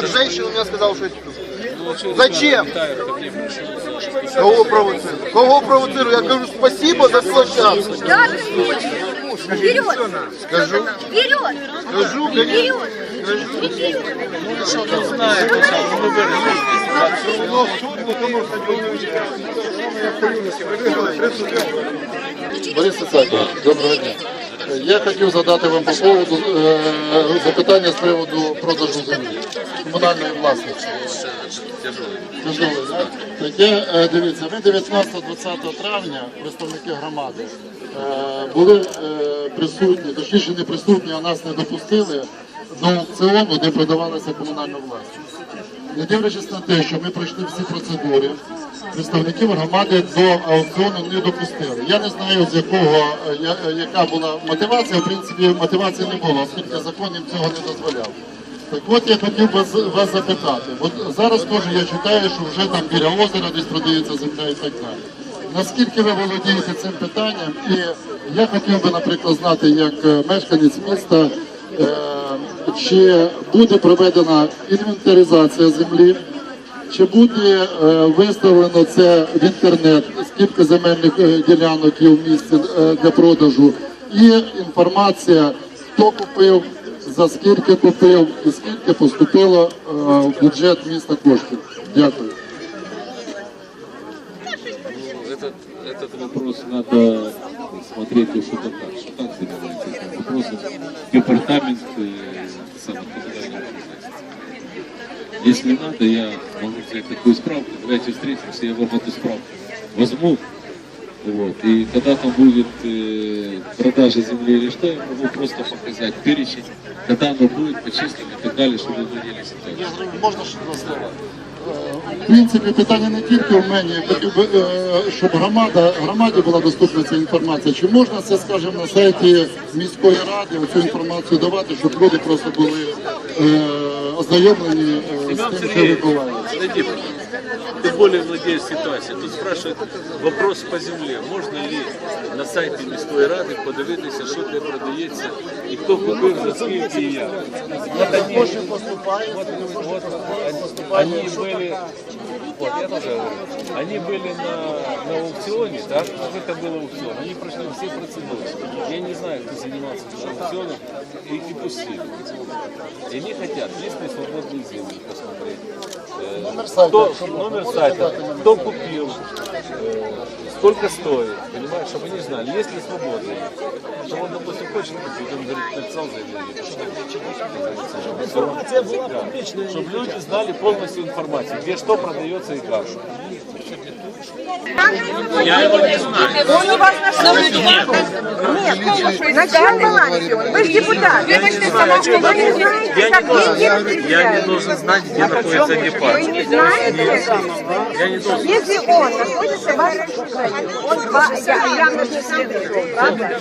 Вот, женщина мне сказала, что я сплю. Зачем? Кого провоцирую? Кого провоцирую? Я говорю, спасибо за площадку. Да, конечно. Вперед! Скажу, Вперед! скажу, конечно. Вперед! Борис Ісакович, доброго дня. Я хотів задати вам по поводу е, запитання з приводу продажу землі комунальної власності. Тяжелий, да? Таке, е, дивіться, ви 19-20 травня, представники громади, е, були присутні, точніше не присутні, а нас не допустили до аукціону, де продавалася комунальна власність. Не дивлячись на те, що ми пройшли всі процедури, представників громади до аукціону не допустили. Я не знаю, з якого е, я- е, яка була мотивація. В принципі, мотивації не було, оскільки закон їм цього не дозволяв. Так от я хотів би вас запитати. От зараз теж я читаю, що вже там біля озера десь продається земля і так далі. Наскільки ви володієте цим питанням? І я хотів би, наприклад, знати, як е, мешканець міста, е, чи буде проведена інвентаризація землі, чи буде е, виставлено це в інтернет, скільки земельних е, ділянок є в місті е, для продажу, і інформація, хто купив, за скільки купив і скільки поступило е, в бюджет міста коштів. Дякую. Ну, Этот, этот вопрос надо смотреть еще как, что так занимается этим вопросом. Департамент Если надо, я могу взять такую справку. Давайте встретимся, я вам эту справку возьму. Вот. И когда там будет э, продажа земли или что, я могу просто показать перечень, когда оно будет почислено и так далее, чтобы вы ситуацией. Можна ще два слова? В принципі, питання не тільки в мені. Я хотів би, е, щоб громада, громаді була доступна ця інформація. Чи можна це, скажімо, на сайті міської ради цю інформацію давати, щоб люди просто були е, ознайомлені е, з тим, що відбувається? Подойди, ты более владеешь ситуацией. Тут спрашивают вопрос по земле. Можно ли на сайті міської ради подивитися, що де продається і хто купив за скільки і як. Вот они, вот, вот, они были, вот я тоже говорю, они были на, на аукционе, так? Вот это был аукцион. Они прошли все процедуры. Я не знаю, кто занимался этим аукционом, и, и пустили. И они хотят, есть ли свободные земли посмотреть. Номер сайта, кто, номер сайта, кто купил, сколько стоит, понимаешь, чтобы они знали, есть ли свободные. Что он, допустим, хочет купить, он говорит, написал заявление. Чтобы, чтобы люди знали полностью информацию, где что продается и как. Я его не знаю. Он у вас на совести? Нет. На чьем балансе он? Вы же депутат. Вы не знаете, Я не, должен, деньги я не распределяются. должен знать, где находится Вы не знаете? Если он находится в вашем окружении, он ва- я- явно не следует, правда?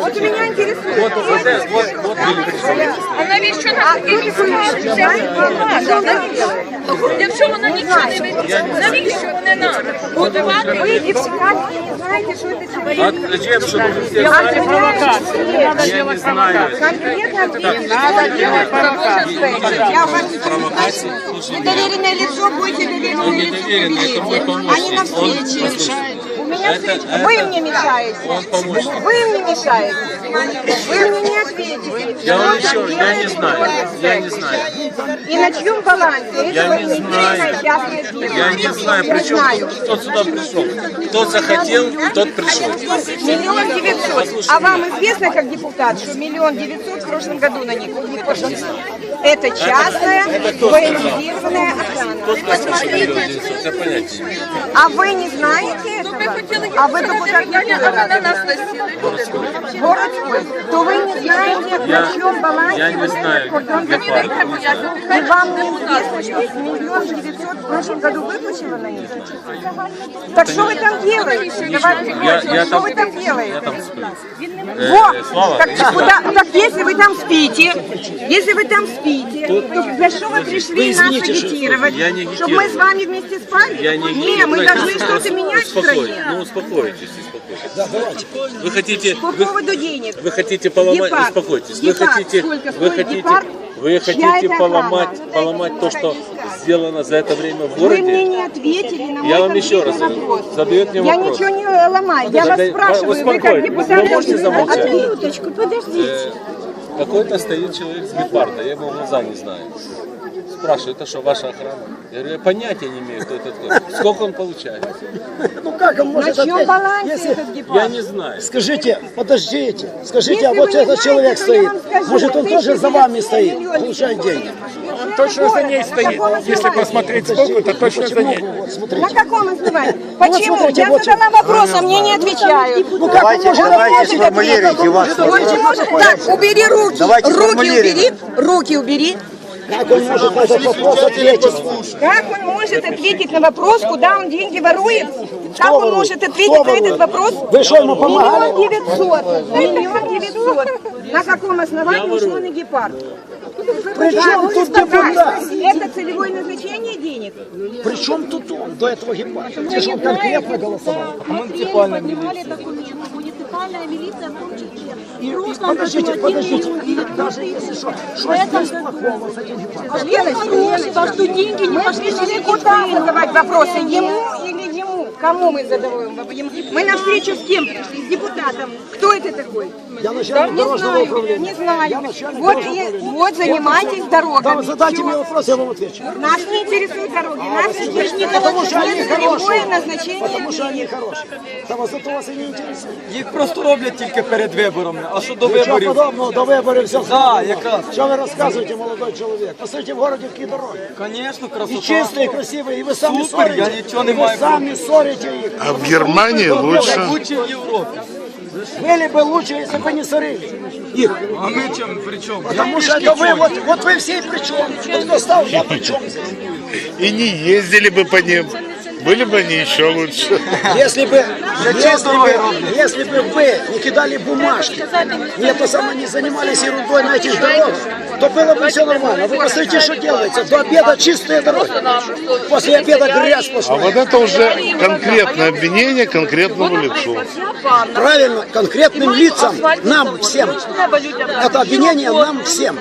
Вот меня интересует. Вот, вот, вот, вот были причины. А навіщо А нам кто такой влада? Навіщо? Якщо вона нічого не вирішить, навіщо не нам? Будувати Вы депутат, вы не знаете, что это такое. А зачем, чтобы все знали? Я не знаю. Конкретно ответьте, что делать провокацию. Я вас Вы доверенное лицо, будете доверенное лицо победите, а не на встрече. У меня встреча. Вы мне мешаете. Вы мне мешаете. Я вам еще, я не знаю, я не знаю. И на чьем балансе? Я не знаю. частное дело. Я не знаю, причем кто сюда пришел. Кто захотел, тот пришел. Миллион девятьсот. А вам известно, как депутат, что миллион девятьсот в прошлом году на них не пошло? Это частная, военизированная охрана. Это понятие. А вы не знаете этого? А вы депутат а ви на не насіли. городской, то вы не знаете, на чем балансе я вот этот кордон партия. И вам не известно, что миллион девятьсот в прошлом году выплачено на них? Так что вы там делаете? Давайте, Я, я что вы там я делаете? там сплю. Во! Так, иди сюда. куда, так если вы там спите, если вы там спите, то за что вы пришли нас агитировать? Я Чтобы мы с вами вместе спали? Я не Не, мы должны что-то менять в стране. ну успокойтесь, успокойтесь. Вы хотите, По вы, поводу денег. вы хотите поломать, Гепард. успокойтесь, вы Гепард. хотите, Сколько вы хотите, гепард? вы хотите поломать, охрана? поломать то, что сделано за это время в Вы мне городе. не ответили на мой Я вам еще раз вопрос. Задает мне Я вопрос. ничего не ломаю. Я вас Задай- спрашиваю, вы как успокойтесь. депутат... Вы можете замолчать? Одну минуточку, подождите. Э, Какой-то стоит человек с гепарда, я его глаза не знаю. Спрашиваю, это что, ваша охрана? Я говорю, я понятия не имею, кто это такой. Сколько он получает? Ну как он На может чьем ответить? балансе Если- этот Я гепард? не знаю. Скажите, подождите, скажите, Если а вот этот знаете, человек то я стоит, может он тоже за вами стоит, получает деньги? Точно за ней стоит. Если посмотреть сколько, то точно за ней. На каком основании? Почему? смотрите, Я вот задала вопрос, а мне не отвечают. Ну как он может давайте ответить? сформулируйте вас. Он Так, убери руки. Руки убери. Руки убери. Как он может на этот вопрос ответить? Как он может ответить на вопрос, куда он деньги ворует? Как он может ответить на этот вопрос? Вы что, ему помогали? Миллион девятьсот. Миллион девятьсот. На каком основании ушел на гепард? При чем тут депутат? Это целевое назначение денег. При чем тут он до этого гепарда? Где же он конкретно голосовал? Муниципальная милиция. Муниципальная милиция в том числе. И, подождите, подождите, и даже если что, что здесь плохого с этим гепардом? А что деньги не Мы пошли пришли на куда задавать вопросы? Ему или ему? Кому мы задаем вопросы? Ему. Мы на встречу с кем пришли? С депутатом. Кто это такой? Я начальник Не дорожного знаю, управления. не знаю. Я начальник Вот, дорожного и- управления. вот занимайтесь Да, дорогами. задайте мне вопрос, я вам отвечу. Нас не интересуют дороги, нас интересует Потому что они целевое хорошие. назначение Потому що вони денег. хороші. Та вас зато вас і не інтересує. Їх просто роблять тільки перед виборами. А що до Нічого виборів? подобного, до виборів все. Да, якраз. Що ви розказуєте, молодой чоловік? Посмотрите, в городі які дороги. Звісно, І красота. чисті, і красиві, і ви самі Супер, ссорите. я нічого не ви маю самі ссорите їх. А в Германии лучше. Лучше в Європі. Были бы лучше, если бы не ссорили их. А ми чим при чому? Потому что это вы, вот, вот вы все и при чем. Вот кто стал, я при чем здесь. И не ездили бы по ним. Были бы они еще лучше. Если бы, если бы, если бы вы не кидали бумажки, не то самое не занимались ерундой на этих дорогах, то было бы все нормально. Вы посмотрите, что делается. До обеда чистые дороги. После обеда грязь А пошла. вот это уже конкретное обвинение конкретному лицу. Правильно, конкретным лицам, нам всем. Это обвинение нам всем.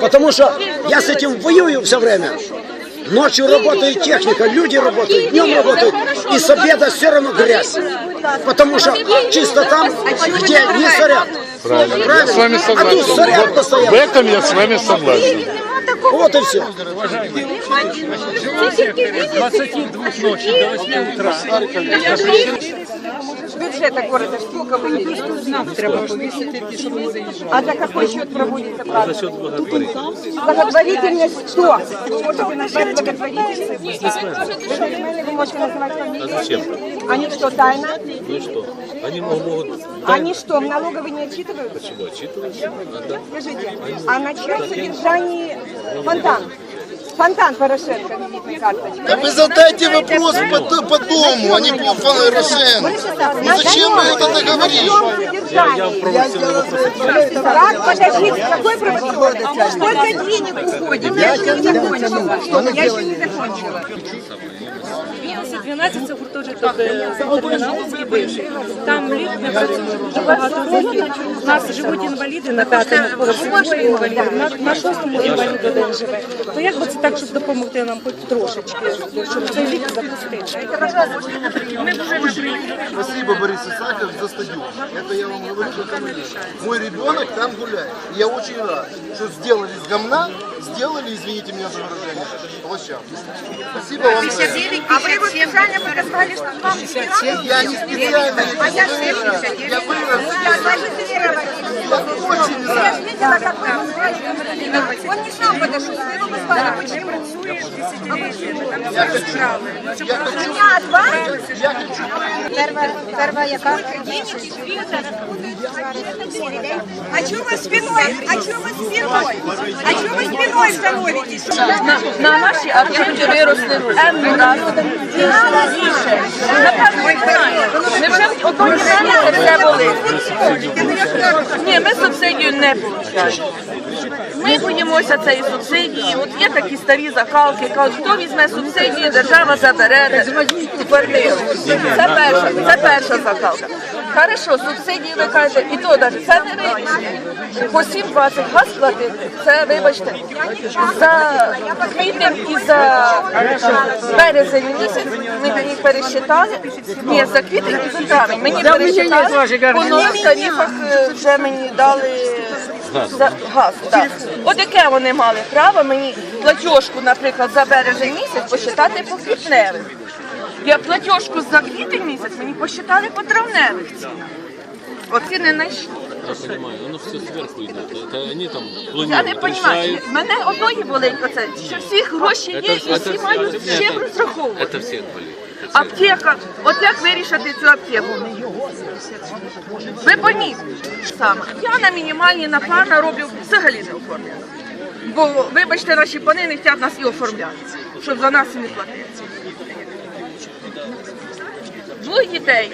Потому что я с этим воюю все время. Ночью работает техника, люди работают, днем работают, и с обеда все равно грязь. Потому что чисто там, где не сорят. Правильно. Я с вами А согласен. сорят Вот в этом я с вами согласен. Вот и все. Бюджета города сколько выделили? Треба А за какой счет проводится праздник? За счет благотворительности. Благотворительность что? Вы можете назвать благотворительность? Вы можете назвать фамилию? А зачем? Они что, тайна? Ну и что? Они могут Они что, в налоговые не отчитываются? А, да. Скажите, а на чем содержании фонтан? Фонтан Порошенко, визитной карточкой. Да вы задайте вопрос по, по дому, а не по Порошенко. Ну зачем вы это говорите? Я в провокационный. Как, подождите, какой провокационный? Сколько денег уходит? Я еще не закончила. Я еще не закончила 12 це гуртожиток е, Терміналовський бивший. Там ліфт не працює дуже багато років. У нас живуть інваліди на п'ятому поверсі, двоє інвалідів, на, на шостому інвалід один живе. То як би це так, щоб допомогти нам хоч трошечки, щоб цей ліфт запустити? Ми вже не приїхали. Спасибо, Борис Исааков, за стадион. Это я вам говорю, как оно есть. Мой ребенок там гуляет. Я очень рад, что сделали с говна, сделали, извините меня за выражение, площадку. Спасибо вам за это. Вы вот специально показали, что вам Я не специально, А я я вырос. Я вырос. Я же видела, как вы назвали. Он не сам подошел, вы его позвали. Почему? Я хочу, я хочу, я хочу. Первая, первая яка? А что вы спиной? А что вы спиной? А что вы спиной становитесь? На, на наші архівки виросли енну раз. Більше. Напевно, не знаю. Невже одної мене це все болить? Ні, ми субсидію не отримуємо. ми боїмося цієї субсидії. От є такі старі закалки, кажуть, хто візьме субсидії, держава забере квартиру. Це перша, це перша закалка. Хорошо, субсидії ви кажете, і то навіть це не вирішення. По 7,20 газ платити, це, вибачте, за квітень і за березень місяць ми мені пересчитали. Ні, за квітень і за травень. Мені пересчитали, по нових тарифах е, вже мені дали за газ. Так. От яке вони мали право мені платіжку, наприклад, за березень місяць посчитати по квітневих. Я платіжку за квітень місяць мені посчитали по травневих цінах. Оці не знайшли. Я понимаю, оно все сверху идет. Это они там Я не планируют, розумію, решают. мене одної болить оце, що всі гроші є, і Это, всі мають это, з чим розраховувати. это всех болит. Аптека, от як вирішити цю аптеку? Ви пойміть саме, я на мінімальній на плана роблю взагалі не оформлено. Бо, вибачте, наші пани не хочуть нас і оформляти, щоб за нас і не платити. Двоє дітей.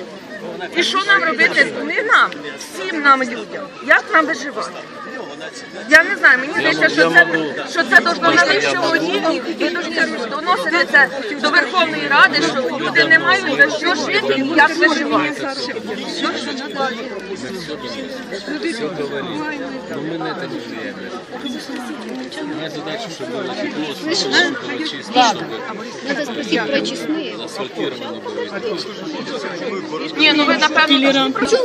І що нам робити? Не нам, всім нам людям. Як нам виживати? Я не знаю, мені здається, що це, що це должно на вищому рівні і дуже доносити це до Верховної Ради, що люди не мають за що жити і як виживати. Все говорит. Но мы на это не влияем. Моя задача, чтобы было тепло, чтобы было чисто, чтобы Надо спросить про честные. асфальтировано было. Ні, ну ви напевно. Я хочу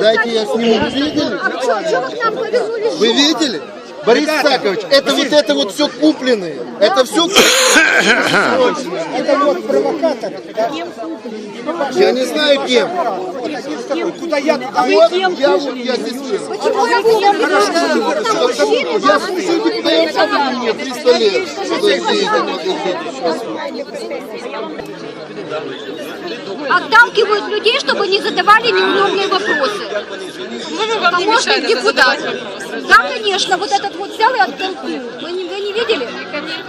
Дайте я сниму. Вы видели? А почему, почему к нам повернулись? Вы видели? Борис Сакович, это вот это вот все купленное. Это все Это вот провокатор. Я не знаю кем. Куда я туда Вот я вот я здесь был. Почему я была мужчины? Я слушаю депутата мне 300 лет. Что за Отталкивают людей, чтобы не задавали неудобные вопросы. Помощник депутата. Да, конечно, вот этот вот взял и оттолкнул. Вы не, вы не видели?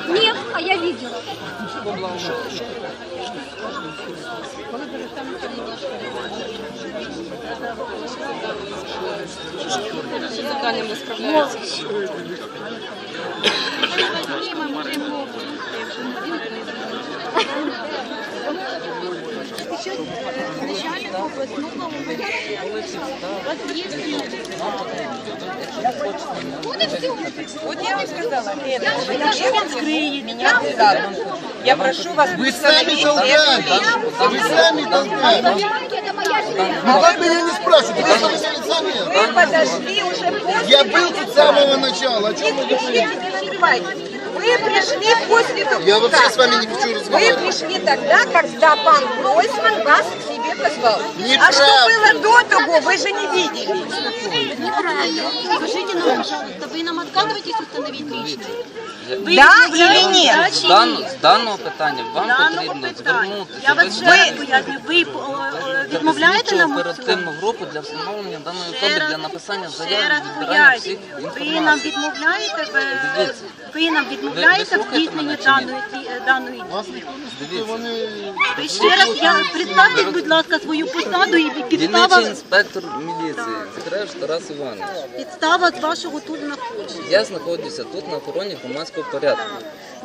Нет, а я видела. Вот я вам сказала, Лена, Ленинская, меня задом. Я прошу вас Вы сами толкали. Вы сами семья. А вы меня не спрашиваете, вы сами- сами. Вы подошли уже после Я был тут с самого начала. О чем вы говорите? не перебивайте. Вы пришли после Я вообще с вами не хочу Вы разговаривать. пришли тогда, когда пан Гройсман вас к себе позвал. А Неправда. что было до того, вы же не видели. Скажите нам, пожалуйста, вы нам отказываетесь установить личность? Да или нет? З, дан, з даного питання вам потрібно звернутися. Я Ви вас ще раз знаєте, пояснюю, ви е, до відмовляєте слідчу нам у оперативну цьому? групу для встановлення даної Ще особи раз- для написання Ще заяви раз і збирання всіх пояснюю, ви нам інформації. відмовляєте, в, Дивіться. ви нам відмовляєте в слухаєте здійсненні мене чи ні? даної, ці- е, даної дії. Ви ще раз, я, представте, будь ласка, свою посаду і підстава, дільничий інспектор міліції Зікраєш Тарас Іванович. підстава з вашого тут знаходження. Я знаходжуся тут на охороні громадського порядку.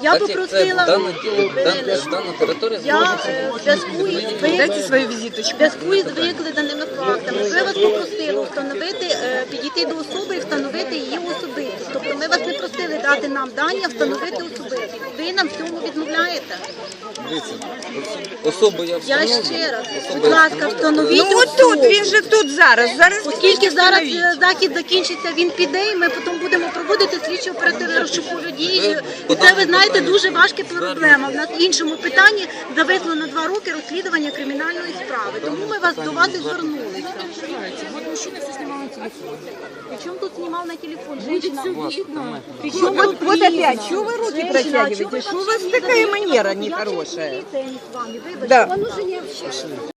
Я так як це попросила, дана, дана, дана територія я знаходиться е, в зв'язку із Дайте свою візиточку. В зв'язку із викладеними фактами ми вас попросили встановити, е, підійти до особи і встановити її особистість. Тобто ми вас не просили дати нам дані, а встановити особистість. Ви нам в цьому відмовляєте. Дивіться, особу я Я встановлю. ще раз, будь ласка, встановіть Ну от тут, особу. він же тут зараз. Зараз Оскільки зараз е, захід закінчиться, він піде, і ми потім будемо проводити слідчі оперативно розшукові дії. І це ви знаєте дуже важка проблема. В нас іншому питанні зависло на два роки розслідування кримінальної справи. Тому ми вас до вас і звернулися. Вот мужчина все снимал на телефон. Причем тут снимал на телефон? Женщина видно. Причем Вот, вот опять, что вы руки протягиваете? Что у вас такая манера нехорошая? Да. Он уже не общается.